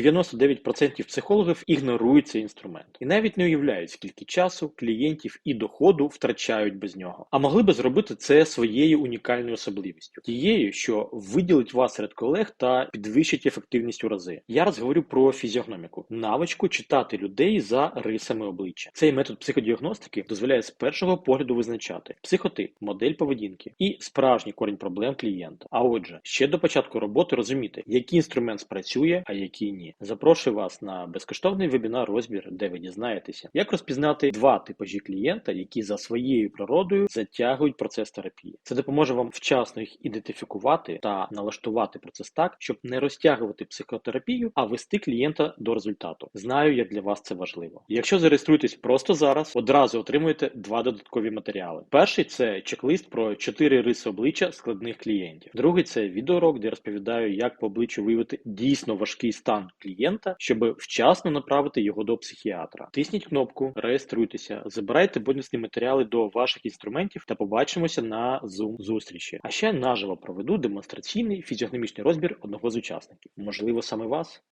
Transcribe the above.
99% психологів ігнорують цей інструмент і навіть не уявляють, скільки часу, клієнтів і доходу втрачають без нього. А могли би зробити це своєю унікальною особливістю, тією, що виділить вас серед колег та підвищить ефективність у рази. Я раз говорю про фізіогноміку, навичку читати людей за рисами обличчя. Цей метод психодіагностики дозволяє з першого погляду визначати психотип, модель поведінки і справжній корінь проблем клієнта. А отже, ще до початку роботи розуміти, який інструмент спрацює, а який ні. Запрошую вас на безкоштовний вебінар розбір, де ви дізнаєтеся, як розпізнати два типажі клієнта, які за своєю природою затягують процес терапії. Це допоможе вам вчасно їх ідентифікувати та налаштувати процес так, щоб не розтягувати психотерапію, а вести клієнта до результату. Знаю, як для вас це важливо. Якщо зареєструєтесь просто зараз, одразу отримуєте два додаткові матеріали. Перший це чек-лист про чотири риси обличчя складних клієнтів. Другий це відеоурок, де розповідаю, як по обличчю виявити дійсно важкий стан клієнта, щоб вчасно направити його до психіатра. Тисніть кнопку, реєструйтеся, забирайте бонусні матеріали до ваших інструментів та побачимося на Zoom зустрічі. А ще наживо проведу демонстраційний фізіогномічний розбір одного з учасників. Можливо, саме вас.